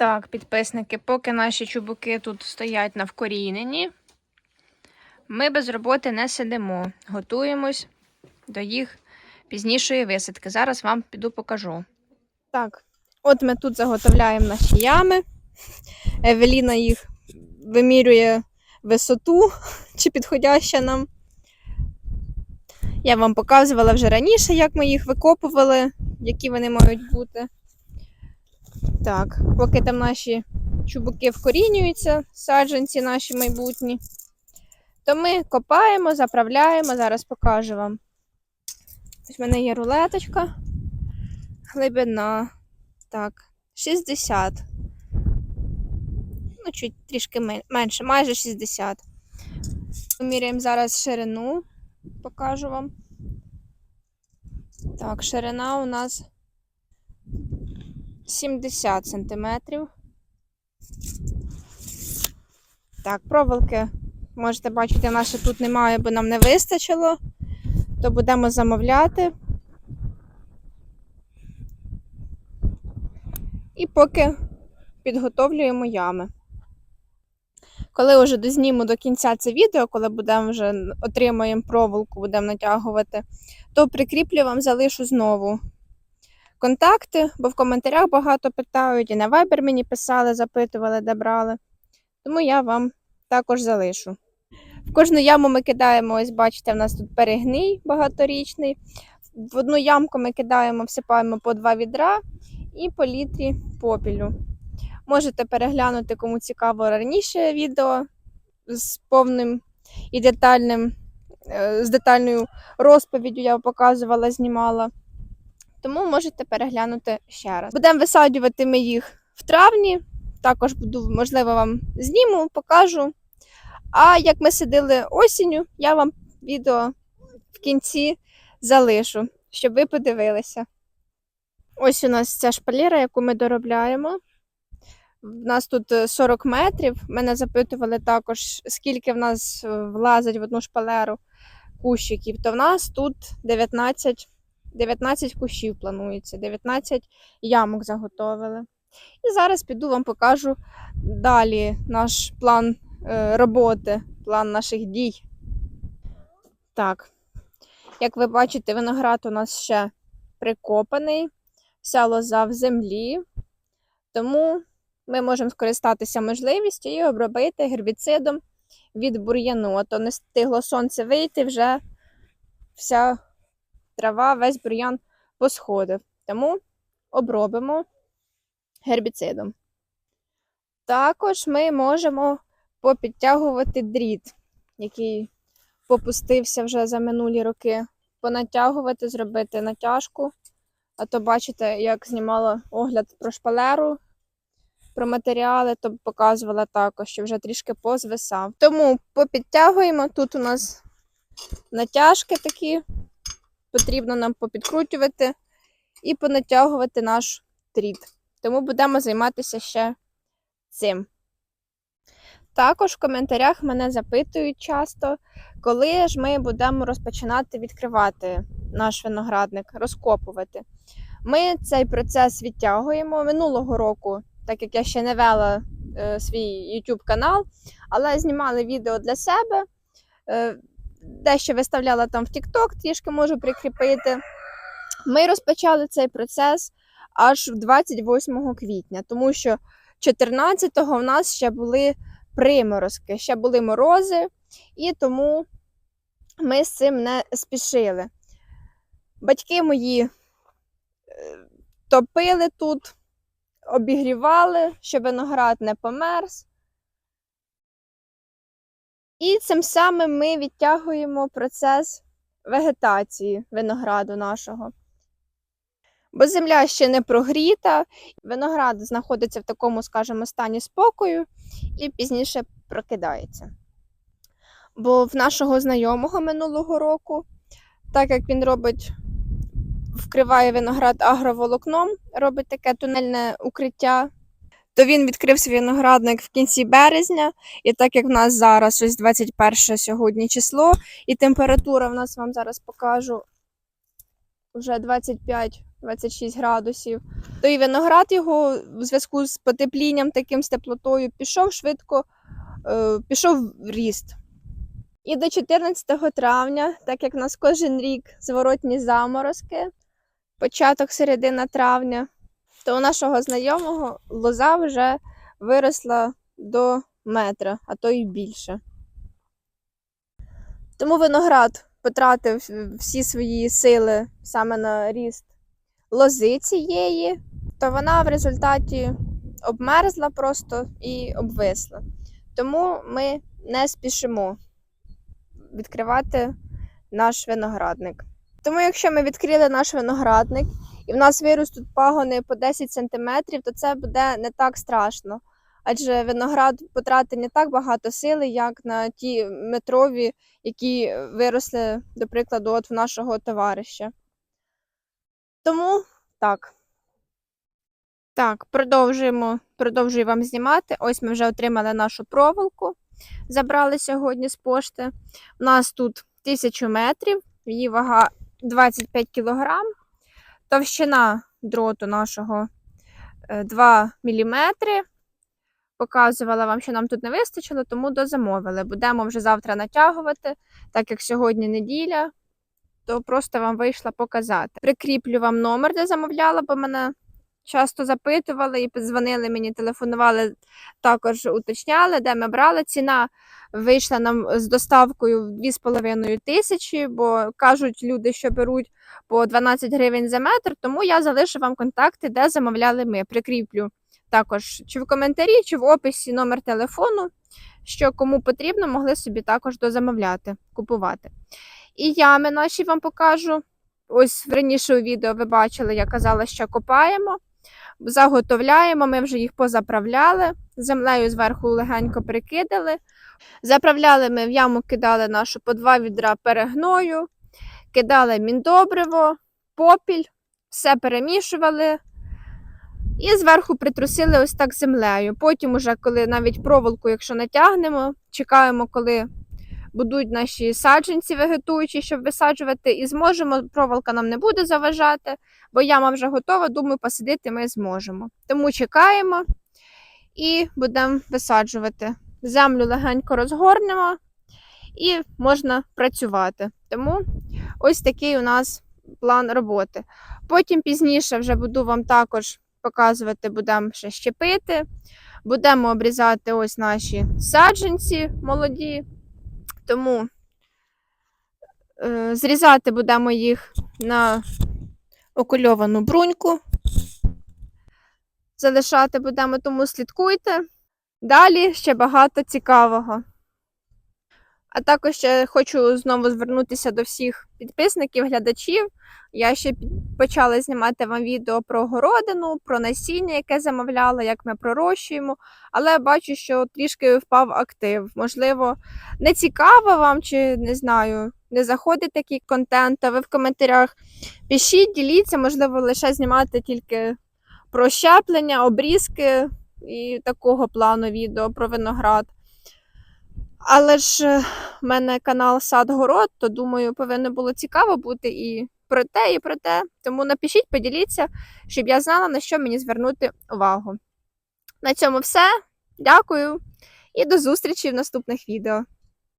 Так, підписники, поки наші чубуки тут стоять на вкоріненні, ми без роботи не сидимо. Готуємось до їх пізнішої висадки. Зараз вам піду покажу. Так, от ми тут заготовляємо наші ями. Евеліна їх вимірює висоту, чи підходяща нам. Я вам показувала вже раніше, як ми їх викопували, які вони мають бути. Так, поки там наші чубуки вкорінюються, саджанці наші майбутні, то ми копаємо, заправляємо, зараз покажу вам. Ось в мене є рулеточка, глибина. Так, 60. Ну, чуть трішки менше, майже 60. Поміряємо зараз ширину, покажу вам. Так, ширина у нас 70 сантиметрів. Так, проволоки, можете бачити, наші тут немає, бо нам не вистачило. То будемо замовляти. І поки підготовлюємо ями. Коли вже дозніму до кінця це відео, коли будемо вже отримаємо проволоку, будемо натягувати, то прикріплю вам залишу знову контакти, бо в коментарях багато питають, і на Viber мені писали, запитували, де брали. Тому я вам також залишу. В кожну яму ми кидаємо, ось бачите, в нас тут перегній багаторічний. В одну ямку ми кидаємо, всипаємо по два відра і по літрі попілю. Можете переглянути, кому цікаво раніше відео з повним і детальним, е, з детальною розповіддю я показувала, знімала. Тому можете переглянути ще раз. Будемо висаджувати ми їх в травні. Також буду, можливо, вам зніму, покажу. А як ми сидили осінню, я вам відео в кінці залишу, щоб ви подивилися. Ось у нас ця шпалера, яку ми доробляємо. У нас тут е, 40 метрів. Мене запитували також, скільки в нас е, влазить в одну шпалеру кущиків. То в нас тут 19 19 кущів планується, 19 ямок заготовили. І зараз піду вам покажу далі наш план е, роботи, план наших дій. Так, як ви бачите, виноград у нас ще прикопаний, вся лоза в землі, тому ми можемо скористатися можливістю і обробити гербіцидом від бур'яну. А то не встигло сонце вийти, вже вся трава, весь бур'ян посходив. Тому обробимо гербіцидом. Також ми можемо попідтягувати дріт, який попустився вже за минулі роки. Понатягувати, зробити натяжку. А то бачите, як знімала огляд про шпалеру, про матеріали, то показувала також, що вже трішки позвисав. Тому попідтягуємо. Тут у нас натяжки такі, потрібно нам попідкручувати і понатягувати наш дріт. Тому будемо займатися ще цим. Також в коментарях мене запитують часто, коли ж ми будемо розпочинати відкривати наш виноградник, розкопувати. Ми цей процес відтягуємо минулого року, так як я ще не вела е, свій YouTube канал, але знімали відео для себе. Е, дещо виставляла там в TikTok, трішки можу прикріпити. Ми розпочали цей процес аж 28 квітня, тому що 14-го в нас ще були приморозки, ще були морози, і тому ми з цим не спішили. Батьки мої е, топили тут, обігрівали, щоб виноград не померз. І цим самим ми відтягуємо процес вегетації винограду нашого. Бо земля ще не прогріта, виноград знаходиться в такому, скажімо, стані спокою і пізніше прокидається. Бо в нашого знайомого минулого року, так як він робить, вкриває виноград агроволокном, робить таке тунельне укриття, то він відкрив свій виноградник в кінці березня, і так як в нас зараз ось 21 сьогодні число, і температура в нас вам зараз покажу вже 25 26 градусів. То і виноград його в зв'язку з потеплінням, таким з теплотою, пішов швидко, е, пішов в ріст. І до 14 травня, так як в нас кожен рік зворотні заморозки, початок середина травня, то у нашого знайомого лоза вже виросла до метра, а то й більше. Тому виноград потратив всі свої сили саме на ріст лози цієї, то вона в результаті обмерзла просто і обвисла. Тому ми не спішимо відкривати наш виноградник. Тому, якщо ми відкрили наш виноградник і в нас виростуть пагони по 10 см, то це буде не так страшно. Адже виноград потратить не так багато сили, як на ті метрові, які виросли, до прикладу, от в нашого товариша. Тому так. Так, продовжуємо, продовжую вам знімати. Ось ми вже отримали нашу проволоку. Забрали сьогодні з пошти. У нас тут 1000 метрів, її вага 25 кг. Товщина дроту нашого е, 2 мм. Показувала вам, що нам тут не вистачило, тому дозамовили. Будемо вже завтра натягувати, так як сьогодні неділя, то просто вам вийшла показати. Прикріплю вам номер, де замовляла, бо мене часто запитували і подзвонили мені, телефонували, також уточняли, де ми брали. Ціна вийшла нам з доставкою в 2,5 тисячі, бо кажуть люди, що беруть по 12 гривень за метр, тому я залишу вам контакти, де замовляли ми. Прикріплю також чи в коментарі, чи в описі номер телефону, що кому потрібно, могли собі також дозамовляти, купувати. І ями наші вам покажу. Ось раніше у відео ви бачили, я казала, що копаємо, заготовляємо, ми вже їх позаправляли, землею зверху легенько прикидали. Заправляли ми в яму, кидали нашу по два відра перегною, кидали міндобриво, попіль, все перемішували. І зверху притрусили ось так землею. Потім, уже, коли навіть проволоку, якщо натягнемо, чекаємо, коли будуть наші саджанці вегетуючі, щоб висаджувати, і зможемо. Проволока нам не буде заважати, бо яма вже готова, думаю, посадити ми зможемо. Тому чекаємо і будемо висаджувати. Землю легенько розгорнемо і можна працювати. Тому ось такий у нас план роботи. Потім пізніше вже буду вам також показувати, будемо ще щепити. Будемо обрізати ось наші саджанці молоді. Тому е, зрізати будемо їх на окульовану бруньку. Залишати будемо, тому слідкуйте. Далі ще багато цікавого. А також ще хочу знову звернутися до всіх підписників, глядачів. Я ще почала знімати вам відео про городину, про насіння, яке замовляла, як ми пророщуємо. Але бачу, що трішки впав актив. Можливо, не цікаво вам, чи не знаю, не заходить такий контент. А ви в коментарях пишіть, діліться, можливо, лише знімати тільки про щеплення, обрізки і такого плану відео про виноград. Але ж е, в мене канал Сад Город, то думаю, повинно було цікаво бути і про те, і про те. Тому напишіть, поділіться, щоб я знала, на що мені звернути увагу. На цьому все. Дякую і до зустрічі в наступних відео.